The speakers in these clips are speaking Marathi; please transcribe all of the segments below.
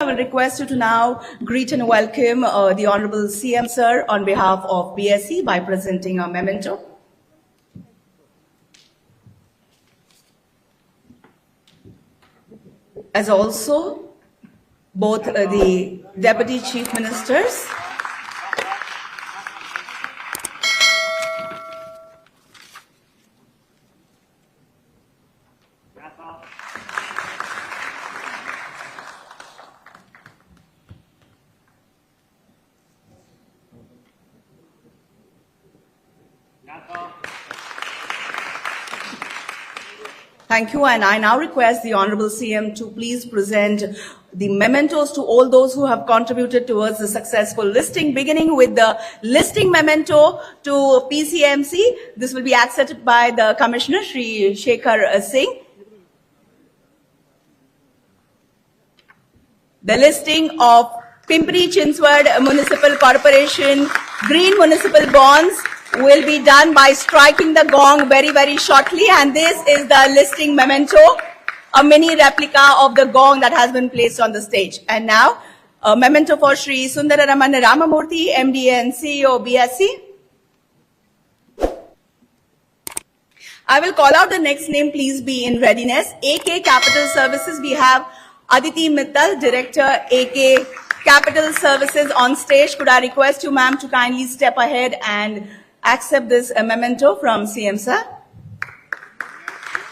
I will request you to now greet and welcome uh, the Honorable CM Sir on behalf of BSE by presenting a memento. As also both uh, the Deputy Chief Ministers Thank you, and I now request the Honorable CM to please present the mementos to all those who have contributed towards the successful listing, beginning with the listing memento to PCMC. This will be accepted by the Commissioner, Shri Shekhar uh, Singh. The listing of Pimpri Chinswad Municipal Corporation Green Municipal Bonds will be done by striking the gong very, very shortly. And this is the listing memento, a mini replica of the gong that has been placed on the stage. And now, a memento for Sri Sundararaman Ramamurthy, MD and CEO BSc. I will call out the next name, please be in readiness. AK Capital Services, we have Aditi Mittal, Director, AK Capital Services on stage. Could I request you, ma'am, to kindly step ahead and accept this memento from CM, sir?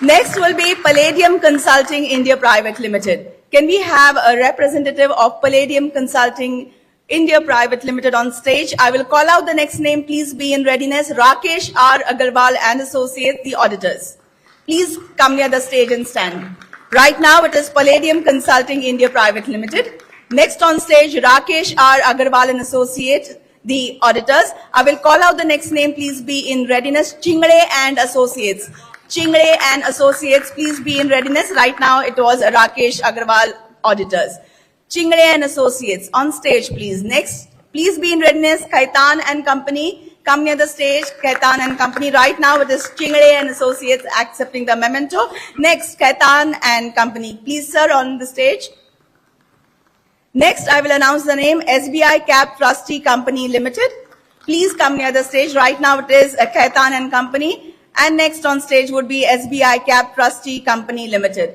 Next will be Palladium Consulting India Private Limited. Can we have a representative of Palladium Consulting India Private Limited on stage? I will call out the next name. Please be in readiness. Rakesh R. Agarwal and Associates, the auditors. Please come near the stage and stand. Right now, it is Palladium Consulting India Private Limited. Next on stage, Rakesh R. Agarwal and Associates, the auditors. I will call out the next name. Please be in readiness. Chingre and Associates. Chingre and Associates, please be in readiness. Right now, it was Rakesh Agarwal auditors. Chingre and Associates on stage, please. Next, please be in readiness. Kaitan and Company, come near the stage. Kaitan and Company. Right now, it is Chingre and Associates accepting the memento. Next, Kaitan and Company. Please, sir, on the stage. Next, I will announce the name SBI Cap Trustee Company Limited. Please come near the stage. Right now, it is Kaitan and Company. And next on stage would be SBI Cap Trustee Company Limited.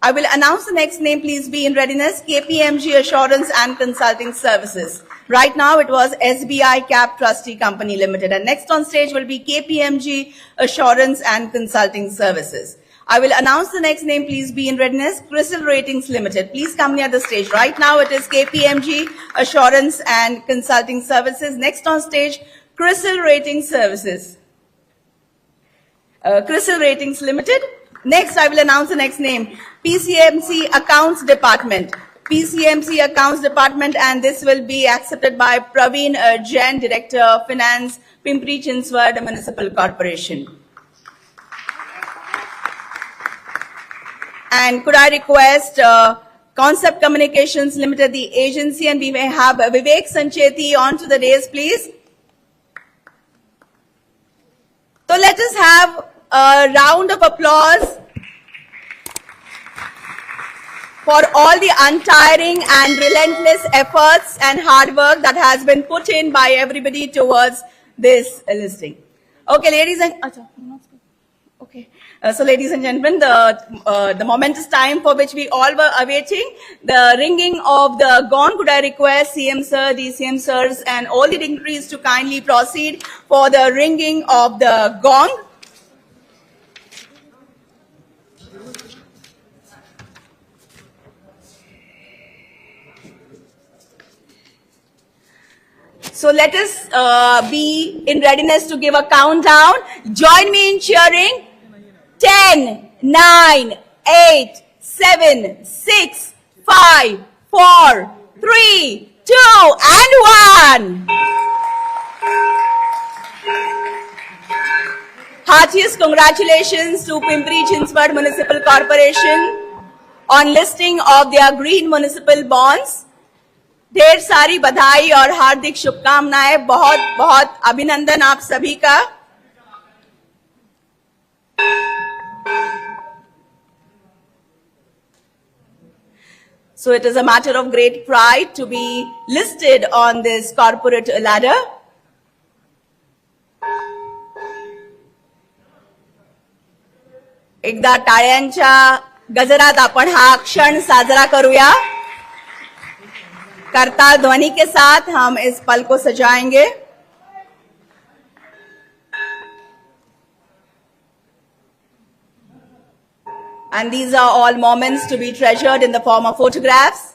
I will announce the next name. Please be in readiness. KPMG Assurance and Consulting Services. Right now, it was SBI Cap Trustee Company Limited. And next on stage will be KPMG Assurance and Consulting Services. I will announce the next name. Please be in readiness. Crystal Ratings Limited. Please come near the stage. Right now, it is KPMG Assurance and Consulting Services. Next on stage, Crystal Ratings Services. Uh, Crystal Ratings Limited. Next, I will announce the next name. PCMC Accounts Department. PCMC Accounts Department, and this will be accepted by Praveen uh, Jain, Director of Finance, Pimpri Chinswad Municipal Corporation. And could I request uh, Concept Communications Limited, the agency, and we may have Vivek Sancheti onto the dais, please. So let us have a round of applause for all the untiring and relentless efforts and hard work that has been put in by everybody towards this listing. Okay, ladies and okay. Uh, so, ladies and gentlemen, the uh, the momentous time for which we all were awaiting, the ringing of the gong. Could I request CM sir, DCM sirs, and all the dignitaries to kindly proceed for the ringing of the gong? So let us uh, be in readiness to give a countdown. Join me in cheering. 10, 9, 8, 7, 6, 5, 4, 3, 2, and 1. Heartiest congratulations to Pimpri Chinswad Municipal Corporation on listing of their green municipal bonds. ढेर सारी बधाई और हार्दिक शुभकामनाएँ बहुत बहुत अभिनंदन आप सभी का So it is a matter of great pride to be listed on this corporate ladder. एकदा टाळ्यांच्या गजरात आपण हा क्षण साजरा करूया करताल ध्वनि के साथ हम इस पल को सजाएंगे And these are all moments to be treasured in the form of photographs.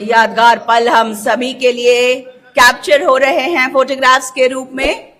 यादगार पल हम सभी के लिए कैप्चर हो रहे हैं फोटोग्राफ्स के रूप में।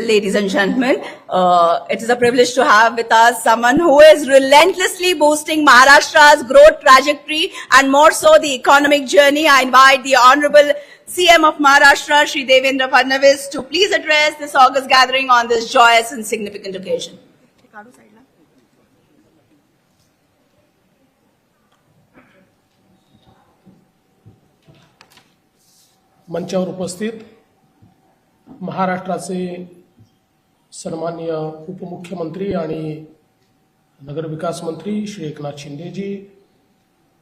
Ladies and gentlemen, uh, it is a privilege to have with us someone who is relentlessly boosting Maharashtra's growth trajectory and more so the economic journey. I invite the Honorable CM of Maharashtra, Shri Devendra Fadnavis, to please address this August gathering on this joyous and significant occasion. मंचावर उपस्थित महाराष्ट्राचे सन्मान्य उपमुख्यमंत्री आणि नगरविकास मंत्री श्री एकनाथ शिंदेजी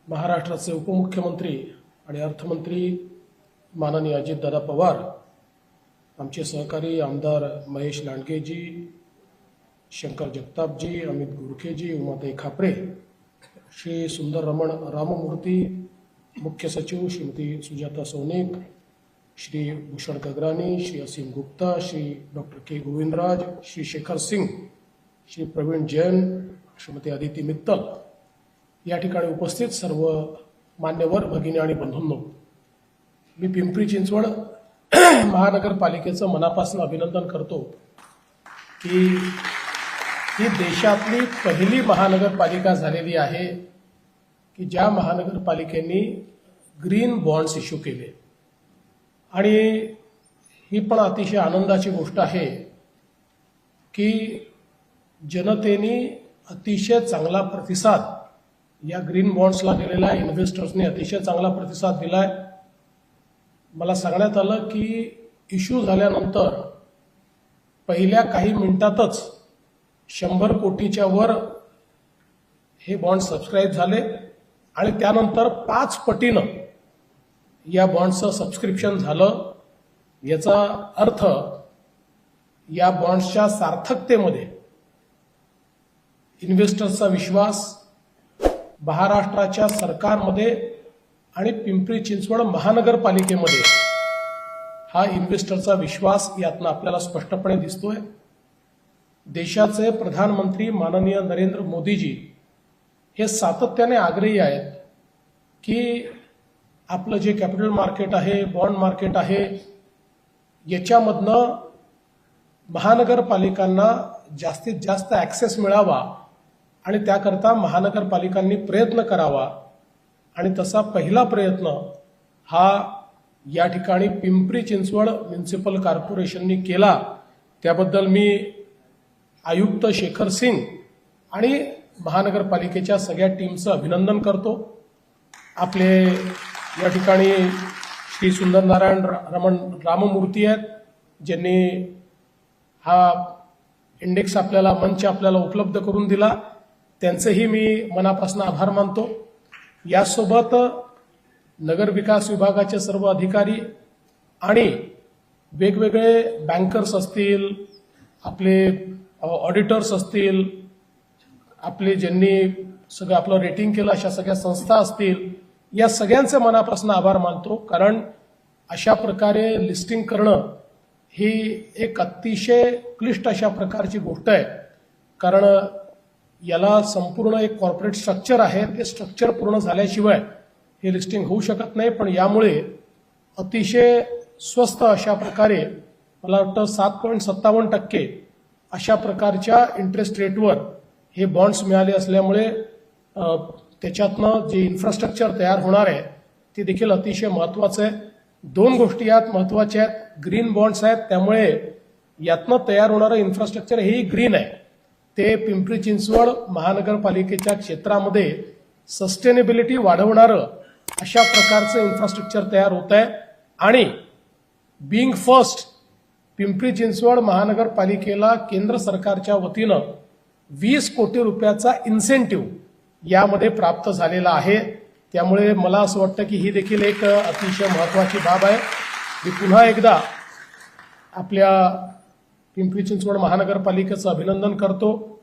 महाराष्ट्राचे उपमुख्यमंत्री आणि अर्थमंत्री माननीय अजितदादा पवार आमचे सहकारी आमदार महेश लांडगेजी शंकर जगतापजी अमित गुरखेजी उमाताई खापरे श्री सुंदर रमण राममूर्ती मुख्य सचिव श्रीमती सुजाता सौनिक श्री भूषण गगरानी श्री असीम गुप्ता श्री डॉक्टर के गोविंदराज श्री शेखर सिंग श्री प्रवीण जैन श्रीमती अदिती मित्तल या ठिकाणी उपस्थित सर्व मान्यवर भगिनी आणि बंधूंनो. मी पिंपरी चिंचवड महानगरपालिकेचं मनापासून अभिनंदन करतो की ही देशातली पहिली महानगरपालिका झालेली आहे की ज्या महानगरपालिकेने ग्रीन बॉन्ड्स इश्यू केले. आणि ही पण अतिशय आनंदाची गोष्ट आहे की जनतेने अतिशय चांगला प्रतिसाद या ग्रीन बॉन्ड्सला दिलेला आहे. इन्व्हेस्टर्सने अतिशय चांगला प्रतिसाद दिलाय. मला सांगण्यात आलं की इश्यू झाल्यानंतर पहिल्या काही मिनिटातच शंभर कोटीच्या वर हे बॉन्ड सबस्क्राईब झाले आणि त्यानंतर पाच पटीनं या बॉन्डचं सबस्क्रिप्शन झालं याचा अर्थ या बॉन्ड्सच्या सार्थकतेमध्ये इन्व्हेस्टर्सचा विश्वास महाराष्ट्राच्या सरकारमध्ये आणि पिंपरी चिंचवड महानगरपालिकेमध्ये हा इन्व्हेस्टरचा विश्वास यातनं आपल्याला स्पष्टपणे दिसतोय. देशाचे प्रधानमंत्री माननीय नरेंद्र मोदीजी हे सातत्याने आग्रही आहेत की आपलं जे कॅपिटल मार्केट आहे बॉन्ड मार्केट आहे याच्यामधनं महानगरपालिकांना जास्तीत जास्त ॲक्सेस मिळावा आणि त्याकरता महानगरपालिकांनी प्रयत्न करावा. आणि तसा पहिला प्रयत्न हा या ठिकाणी पिंपरी चिंचवड म्युन्सिपल कॉर्पोरेशननी केला. त्याबद्दल मी आयुक्त शेखर सिंग आणि महानगरपालिकेच्या सगळ्या टीमचं अभिनंदन करतो. आपले या ठिकाणी श्री सुंदरनारायण नारायण रमण राममूर्ती आहेत ज्यांनी हा इंडेक्स आपल्याला मंच आपल्याला उपलब्ध करून दिला. त्यांचेही मी मनापासून आभार मानतो. यासोबत नगर विकास विभागाचे सर्व अधिकारी आणि वेगवेगळे बँकर्स असतील आपले ऑडिटर्स असतील आपले ज्यांनी सगळं आपलं रेटिंग केलं अशा सगळ्या संस्था असतील या सगळ्यांचे मनापासून आभार मानतो. कारण अशा प्रकारे लिस्टिंग करणं ही एक अतिशय क्लिष्ट अशा प्रकारची गोष्ट आहे. कारण याला संपूर्ण एक कॉर्पोरेट स्ट्रक्चर आहे. ते स्ट्रक्चर पूर्ण झाल्याशिवाय हे लिस्टिंग होऊ शकत नाही. पण यामुळे अतिशय स्वस्त अशा प्रकारे मला वाटतं सात पॉईंट सत्तावन्न टक्के अशा प्रकारच्या इंटरेस्ट रेटवर हे बॉन्ड्स मिळाले असल्यामुळे त्याच्यातनं जे इन्फ्रास्ट्रक्चर तयार होणार आहे ते देखील अतिशय महत्वाचं आहे. दोन गोष्टी यात महत्त्वाच्या आहेत. ग्रीन बॉन्ड्स आहेत. त्यामुळे यातनं तयार होणारं इन्फ्रास्ट्रक्चर हेही ग्रीन आहे. ते पिंपरी चिंचवड महानगरपालिकेच्या क्षेत्रामध्ये सस्टेनेबिलिटी वाढवणारं अशा प्रकारचं इन्फ्रास्ट्रक्चर तयार होत आहे. आणि बिंग फर्स्ट पिंपरी चिंचवड महानगरपालिकेला केंद्र सरकारच्या वतीनं वीस कोटी रुपयाचा इन्सेंटिव्ह यामध्ये प्राप्त झालेला आहे. त्यामुळे मला असं वाटतं की ही देखील एक अतिशय महत्वाची बाब आहे. मी पुन्हा एकदा आपल्या पिंपरी चिंचवड महानगरपालिकेचं अभिनंदन करतो.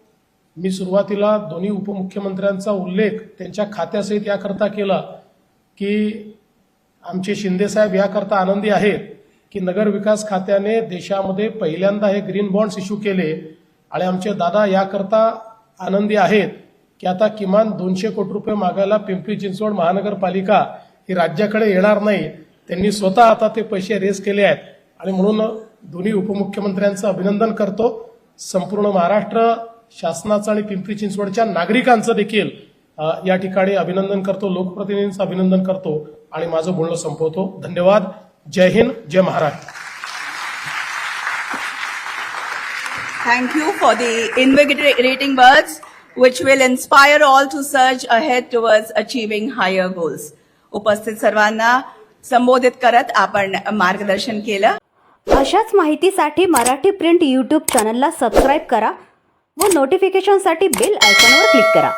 मी सुरुवातीला दोन्ही उपमुख्यमंत्र्यांचा उल्लेख त्यांच्या खात्यासहित याकरता केला की आमचे शिंदेसाहेब याकरता आनंदी आहेत की नगर विकास खात्याने देशामध्ये पहिल्यांदा हे ग्रीन बॉन्ड्स इश्यू केले आणि आमचे दादा याकरता आनंदी आहेत. की आता किमान दोनशे कोटी रुपये मागायला पिंपरी चिंचवड महानगरपालिका ही राज्याकडे येणार नाही. त्यांनी स्वतः आता ते पैसे रेस केले आहेत. आणि म्हणून दोन्ही उपमुख्यमंत्र्यांचं अभिनंदन करतो. संपूर्ण महाराष्ट्र शासनाचं आणि पिंपरी चिंचवडच्या नागरिकांचं देखील या ठिकाणी अभिनंदन करतो. लोकप्रतिनिधींचं अभिनंदन करतो. आणि माझं बोलणं संपवतो. धन्यवाद. जय हिंद. जय Maharashtra. Thank you for for the invigorating words, which will inspire all to surge ahead towards achieving higher goals. उपस्थित सर्वांना संबोधित करत आपण मार्गदर्शन केलं अशाच माहितीसाठी मराठी प्रिंट यूट्यूब चॅनलला सबस्क्राईब करा व नोटिफिकेशनसाठी बेल आयकॉनवर क्लिक करा